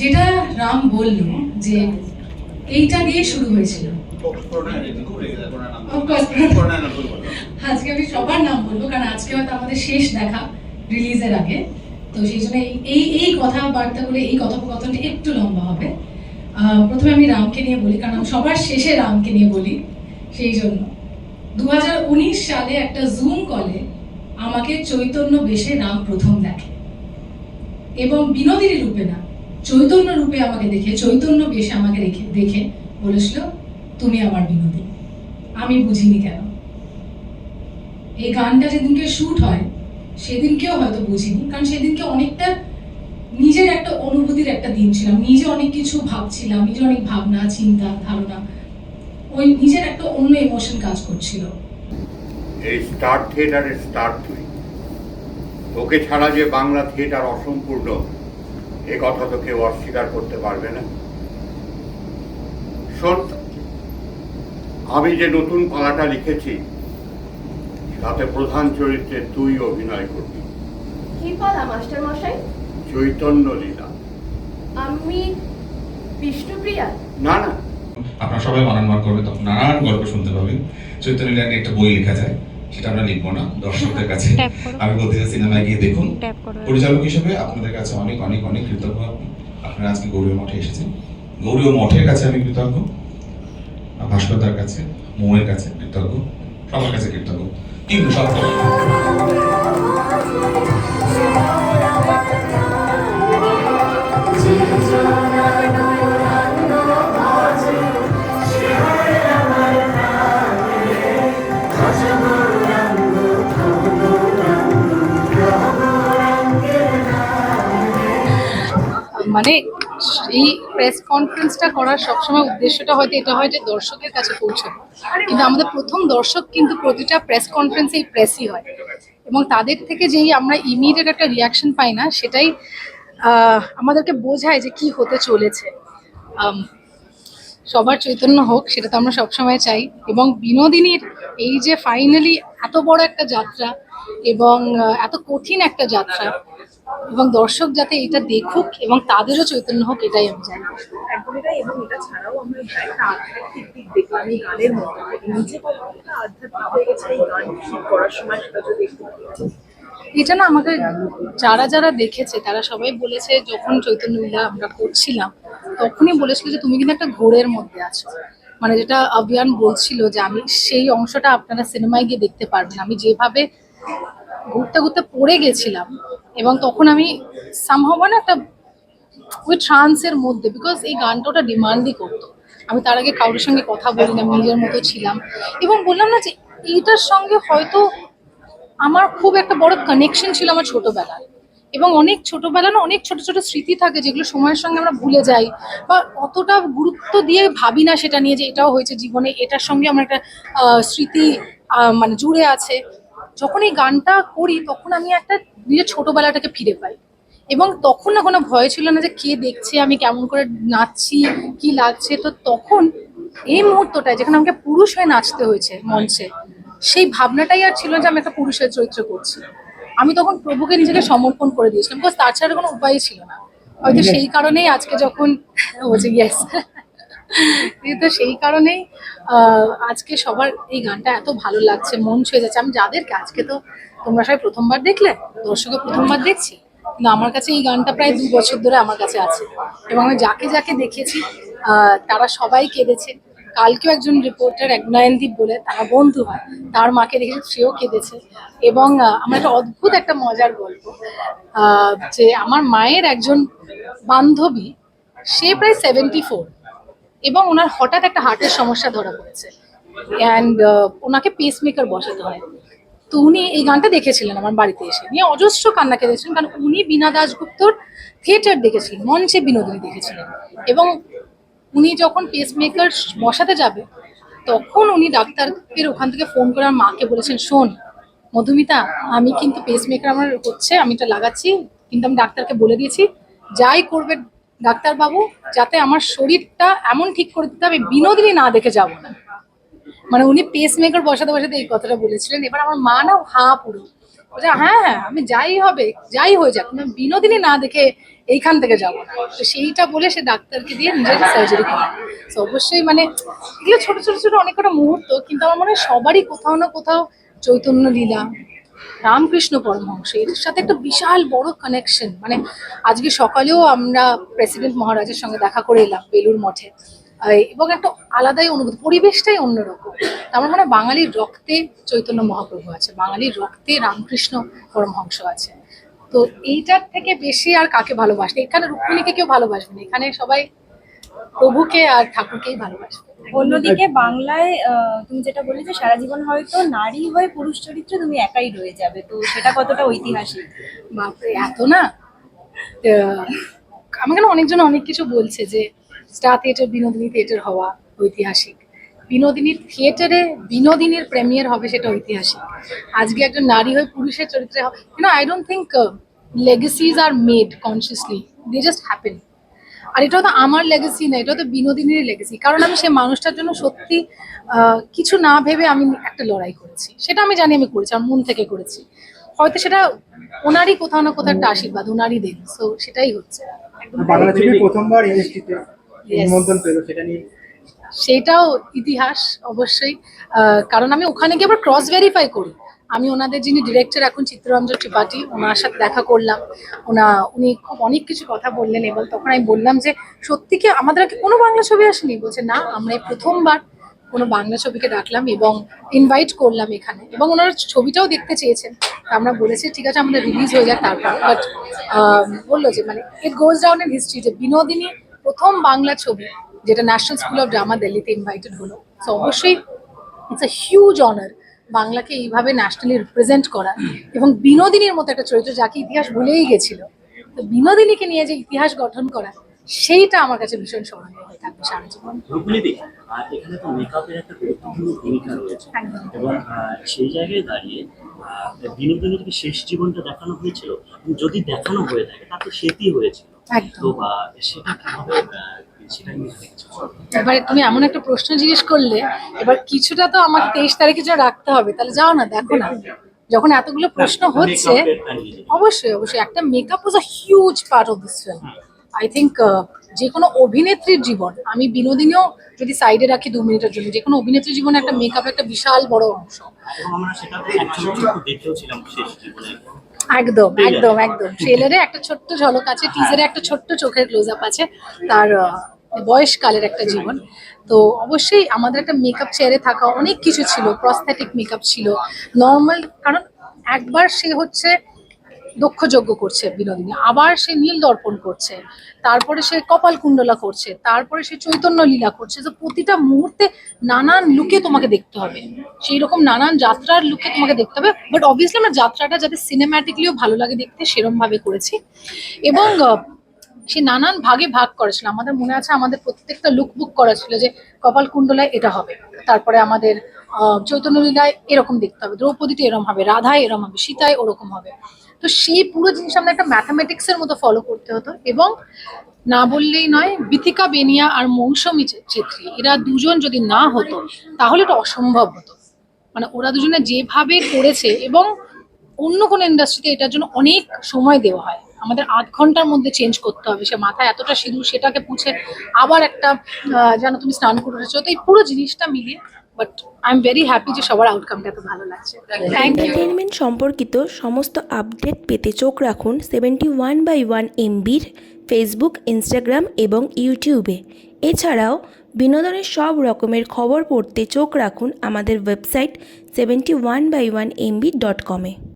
যেটা রাম বলল যে এইটা দিয়ে শুরু হয়েছিল। আজকে আমি সবার নাম বলব, কারণ আজকে হয়তো আমাদের শেষ দেখা রিলিজের আগে। তো সেই জন্য এই- এই এই কথাবার্তাগুলো এই কথোপকথনটা একটু লম্বা হবে। প্রথমে আমি রামকে নিয়ে বলি, কারণ সবার শেষে রামকে নিয়ে বলি, সেই জন্য। দু হাজার উনিশ সালে একটা জুম কলে আমাকে চৈতন্য বেশে রাম প্রথম দেখে। এবং বিনোদিনী রূপে না চৈতন্য রূপে আমাকে দেখে, চৈতন্য বেশে আমাকে রেখে, দেখে বলেছিল, তুমি আমার বিনোদিনী। আমি বুঝিনি কেন? এই গানটা যেদিনকে শুট হয়, সেদিনকেও হয়তো বুঝিনি, কারণ সেদিনকে অনেকটা নিজের একটা অনুভূতির একটা দিন ছিলাম। নিজে অনেক কিছু ভাবছিলাম, নিজে অনেক ভাবনা, চিন্তা, ধারণা। ওই নিজের একটা অন্য ইমোশন কাজ করছিল। এই স্টার থিয়েটারের স্টার তুই। তোকে ছাড়া যে বাংলা থিয়েটার অসম্পূর্ণ এ কথা তো কেউ অস্বীকার করতে পারবে না। শোন আমি যে নতুন পালাটা লিখেছি তাতে প্রধান চরিত্রে তুই অভিনয় করবি। কি পালা মাস্টার মশাই? চৈতন্য লীলা। আমি বিষ্ণুপ্রিয়া। না না। আপনারা সবাই বানানবার করবে তখন নানান গল্প শুনতে পাবেন। চৈতন্য লীলা নিয়ে একটা বই লেখা যায়। সেটা আমরা লিখব না দর্শকদের কাছে। আমি বলতে চাই সিনেমায় গিয়ে দেখুন। পরিচালক হিসেবে আপনাদের কাছে অনেক অনেক অনেক কৃতজ্ঞ। আপনারা আজকে গৌরীয় মঠে এসেছেন। গৌরীয় মঠের কাছে আমি কৃতজ্ঞ ভাস্করদার কাছে মৌয়ের কাছে কৃতজ্ঞ সবার কাছে কৃতজ্ঞ। কিন্তু সব মানে এই প্রেস কনফারেন্সটা করার সবসময় উদ্দেশ্যটা হয়তো এটা হয় যে দর্শকের কাছে পৌঁছানো। কিন্তু আমাদের প্রথম দর্শক কিন্তু প্রতিটা প্রেস কনফারেন্সে এই প্রেসই হয়। এবং তাদের থেকে যেই আমরা ইমিডিয়েট একটা রিয়াকশন পাই না, সেটাই আমাদেরকে বোঝায় যে কি হতে চলেছে। সবার চৈতন্য হোক, সেটা তো আমরা সবসময় চাই। এবং বিনোদিনীর এই যে ফাইনালি এত বড় একটা যাত্রা এবং এত কঠিন একটা যাত্রা এবং দর্শক যাতে এটা দেখুক এবং তাদেরও চৈতন্য হোক এটাই আমি চাই একদমই এবং এটা ছাড়াও আমরা একটা আধ্যাত্মিক দিক দেখলাম এই গানের মধ্যে নিজে কতটা আধ্যাত্মিক হয়ে গেছে এই গান করার সময় সেটা যদি একটু এটা না আমাকে যারা যারা দেখেছে তারা সবাই বলেছে যখন চৈতন্য লীলা আমরা করছিলাম তখনই বলেছিল যে তুমি কিন্তু একটা ঘোরের মধ্যে আছো। মানে যেটা অভিয়ান বলছিল যে আমি সেই অংশটা আপনারা সিনেমায় গিয়ে দেখতে পারবেন। আমি যেভাবে ঘুরতে ঘুরতে পড়ে গেছিলাম এবং তখন আমি সামহাও না একটা ওই ট্রান্সের মধ্যে বিকজ এই গানটা ওটা ডিমান্ডই করতো। আমি তার আগে কারোর সঙ্গে কথা বলি না, নিজের মতো ছিলাম। এবং বললাম না যে, এইটার সঙ্গে হয়তো আমার খুব একটা বড় কানেকশন ছিল আমার ছোটবেলায় এবং অনেক ছোটবেলা না অনেক ছোট ছোট স্মৃতি থাকে যেগুলো সময়ের সঙ্গে আমরা ভুলে যাই বা অতটা গুরুত্ব দিয়ে ভাবি না সেটা নিয়ে যে এটাও হয়েছে জীবনে, এটার সঙ্গে আমার একটা স্মৃতি মানে জুড়ে আছে। যখন এই গানটা করি তখন আমি একটা নিজের ছোটবেলাটাকে ফিরে পাই। এবং তখন না কোনো ভয় ছিল না যে কে দেখছে আমি কেমন করে নাচছি কি লাগছে। তো তখন এই মুহূর্তটায় যেখানে আমাকে পুরুষ হয়ে নাচতে হয়েছে মঞ্চে সেই ভাবনাটাই আর ছিল যে আমি একটা পুরুষের চরিত্র করছি। আমি তখন প্রভুকে নিজেকে সমর্পণ করে দিয়েছিলাম। বিকজ তার ছাড়া কোনো উপায় ছিল না। হয়তো সেই কারণেই আজকে যখন বলছে ইয়েস তো সেই কারণেই আজকে সবার এই গানটা এত ভালো লাগছে, মন ছুঁয়ে যাচ্ছে। আমি যাদেরকে আজকে তো তোমরা সবাই প্রথমবার দেখলে দর্শকে প্রথমবার দেখছি, কিন্তু আমার কাছে এই গানটা প্রায় দু বছর ধরে আমার কাছে আছে। এবং আমি যাকে যাকে দেখেছি তারা সবাই কেঁদেছে। কালকেও একজন রিপোর্টার এক নয়নদীপ বলে, তারা বন্ধু হয়, তার মাকে দেখেছি, সেও কেঁদেছে। এবং আমার একটা অদ্ভুত একটা মজার গল্প যে আমার মায়ের একজন বান্ধবী, সে প্রায় সেভেন্টি ফোর এবং ওনার হঠাৎ একটা হার্টের সমস্যা ধরা পড়েছে। অ্যান্ড ওনাকে পেসমেকার বসাতে হয়। তো উনি এই গানটা দেখেছিলেন আমার বাড়িতে এসে। নিয়ে অজস্র কান্না কেঁদেছিলেন কারণ উনি বীণা দাশগুপ্তর থিয়েটার দেখেছিলেন, মঞ্চে বিনোদিনী দেখেছিলেন। এবং উনি যখন পেসমেকার বসাতে যাবে, তখন উনি ডাক্তারের ওখান থেকে ফোন করে আমার মাকে বলেছেন, শোন, মধুমিতা, আমি কিন্তু পেসমেকার আমার হচ্ছে, আমি এটা লাগাচ্ছি, কিন্তু আমি ডাক্তারকে বলে দিয়েছি, যাই করবে ডাক্তারবাবু, যাতে আমার শরীরটা এমন ঠিক করে দিতে হবে বিনোদিনী না দেখে যাব না। মানে উনি পেসমেকার বসাতে বসাতে এই কথাটা বলেছিলেন। এবার আমার মা না হা পুরো। হ্যাঁ হ্যাঁ আমি যাই হবে, যাই হয়ে যাক আমি বিনোদিনী না দেখে এইখান থেকে যাব না। তো সেইটা বলে সে ডাক্তারকে দিয়ে নিজের সার্জারি করে তো অবশ্যই মানে এগুলো ছোট ছোট ছোট অনেক কটা মুহূর্ত, কিন্তু আমার মনে হয় সবারই কোথাও না কোথাও চৈতন্য লীলা রামকৃষ্ণ পরমহংস। এর সাথে একটা বিশাল বড় কানেকশন মানে আজকে সকালেও আমরা প্রেসিডেন্ট মহারাজের সঙ্গে দেখা করে এলাম বেলুর মঠে। এবং একটা আলাদাই অনুভূতি, পরিবেশটাই অন্যরকম। আমার মনে বাঙালির রক্তে চৈতন্য মহাপ্রভু আছে, বাঙালির রক্তে রামকৃষ্ণ পরমহংস আছে। তো এইটার থেকে বেশি আর কাকে ভালোবাসবে? এখানে রুক্মিণীকে কেউ ভালোবাসবে না। এখানে সবাই প্রভুকে আর ঠাকুরকেই ভালোবাসবে। অন্যদিকে বাংলায় তুমি যেটা বললে যে সারা জীবন হয়তো নারী হয়ে পুরুষ চরিত্রে তুমি একাই রয়ে যাবে তো সেটা কতটা ঐতিহাসিক? বাপরে এত না? আমাকে না অনেকজন অনেক কিছু বলছে যে স্টার থিয়েটার বিনোদিনী থিয়েটার হওয়া ঐতিহাসিক। বিনোদিনীর থিয়েটারে বিনোদিনীর প্রেমিয়ার হবে সেটা ঐতিহাসিক। আজকে একজন নারী হয়ে পুরুষের চরিত্রে হবে you know I don't think legacies are made consciously they just happen আর এটা তো আমার লেগেসি না এটা তো বিনোদিনীর লেগেসি কারণ আমি সেই মানুষটার জন্য সত্যি কিছু না ভেবে আমি একটা লড়াই করেছি। সেটা আমি জানি আমি করেছি আমার মন থেকে করেছি। হয়তো সেটা ওনারই কোথাও না কোথাও একটা আশীর্বাদ ওনারই দেন। সো সেটাই হচ্ছে। বাংলা ছবি প্রথমবার ইন্ডাস্ট্রিতে নিমন্ত্রণ পেল সেটা নিয়ে। সেটাও ইতিহাস অবশ্যই আহ, কারণ আমি ওখানে গিয়ে আবার ক্রস ভেরিফাই করি। আমি ওনাদের যিনি ডিরেক্টর এখন চিত্তরঞ্জন ত্রিপাঠী, ওনার সাথে দেখা করলাম। ওনা, উনি খুব অনেক কিছু কথা বললেন এবং তখন আমি বললাম যে, সত্যি কি আমাদের আগে কোনো বাংলা ছবি আসেনি? বলছে, না, আমরা প্রথমবার কোনো বাংলা ছবিকে ডাকলাম এবং ইনভাইট করলাম এখানে। এবং ওনারা ছবিটাও দেখতে চেয়েছেন। আমরা বলেছি, ঠিক আছে, আমাদের রিলিজ হয়ে যাক তারপর। বাট বলল যে মানে it goes down in history যে, বিনোদিনী প্রথম বাংলা ছবি, যেটা ন্যাশনাল স্কুল অফ ড্রামা দিল্লিতে ইনভাইটেড হলো। সো অবশ্যই ইটস আ হিউজ অনার বাংলাকে এইভাবে ন্যাশনালি রিপ্রেজেন্ট করা এবং বিনোদিনীর মতো একটা চরিত্র যাকে ইতিহাস ভুলেই গেছিল। তো বিনোদিনীকে নিয়ে যে ইতিহাস গঠন করা সেইটা আমার কাছে ভীষণ স্মরণীয় হয়ে থাকবে সারা জীবন। এখানে তো মেকআপের একটা গুরুত্বপূর্ণ ভূমিকা রয়েছে। এবং সেই জায়গায় দাঁড়িয়ে আহ, বিনোদিনীর শেষ জীবনটা দেখানো হয়েছিল যদি দেখানো হয়ে থাকে তাতে সেটি হয়েছিল। তো বা সেটা কীভাবে এবারে তুমি এমন একটা প্রশ্ন জিজ্ঞেস করলে এবার কিছুটা তো আমাকে তেইশ তারিখে জন্য রাখতে হবে তাহলে যাও না দেখো না। যখন এতগুলো প্রশ্ন হচ্ছে এর কাহিনী। অবশ্যই অবশ্যই। একটা makeup was a huge part of this film I think যে কোনো অভিনেত্রীর জীবন আমি বিনোদিনীও যদি সাইডে রাখি দু মিনিটের জন্য যে কোনো অভিনেত্রীর জীবনে একটা মেকআপ একটা বিশাল বড় অংশ। একদম একদম একদম। ট্রেলারে একটা ছোট্ট ঝলক আছে টিজারে একটা ছোট্ট চোখের ক্লোজ আপ আছে তার বয়সকালের একটা জীবন। তো অবশ্যই আমাদের একটা মেকআপ চেয়ারে থাকা অনেক কিছু ছিল প্রস্থেটিক মেকআপ ছিল নর্মাল কারণ একবার সে হচ্ছে দক্ষযজ্ঞ করছে বিনোদিনী, আবার সে নীল দর্পণ করছে, তারপরে সে কপাল কুণ্ডলা করছে, তারপরে সে চৈতন্য লীলা করছে, তো প্রতিটা মুহূর্তে নানান লুকে তোমাকে দেখতে হবে। সেই রকম নানান যাত্রার লুকে তোমাকে দেখতে হবে বাট অবভিয়াসলি আমরা যাত্রাটা যাতে সিনেম্যাটিকলিও ভালো লাগে দেখতে সেরম ভাবে করেছি। এবং সে নানান ভাগে ভাগ করেছিল। আমাদের মনে আছে আমাদের প্রত্যেকটা লুক বুক করা ছিল যে কপাল কুণ্ডলায় এটা হবে। তারপরে আমাদের আহ, চৈতন্য এরকম দেখতে হবে দ্রৌপদীতে এরকম হবে রাধায় এরকম হবে সীতায় ওরকম হবে। তো সেই পুরো জিনিস আমরা একটা ম্যাথামেটিক্স এর মতো ফলো করতে হতো এবং না বললেই নয় বিথিকা বেনিয়া আর মৌসুমী ছেত্রী এরা দুজন যদি না হতো তাহলে এটা অসম্ভব হতো। মানে ওরা দুজনে যেভাবে করেছে এবং অন্য কোনো ইন্ডাস্ট্রিতে এটার জন্য অনেক সময় দেওয়া হয়। আমাদের আধ ঘণ্টার মধ্যে চেঞ্জ করতে হবে। সে মাথায় এতটা সিঁদুর, সেটাকে পুছে আবার একটা যেন তুমি স্নান করে উঠেছো। তো এই পুরো জিনিসটা মিলিয়ে but I am very happy যে সবার আউটকামটা এত ভালো লাগছে। এন্টারটেনমেন্ট সম্পর্কিত সমস্ত আপডেট পেতে চোখ রাখুন সেভেন্টি ওয়ান বাই ওয়ান এমবির ফেসবুক ইনস্টাগ্রাম এবং ইউটিউবে এছাড়াও বিনোদনের সব রকমের খবর পড়তে চোখ রাখুন আমাদের website seventy one by one MB dot কমে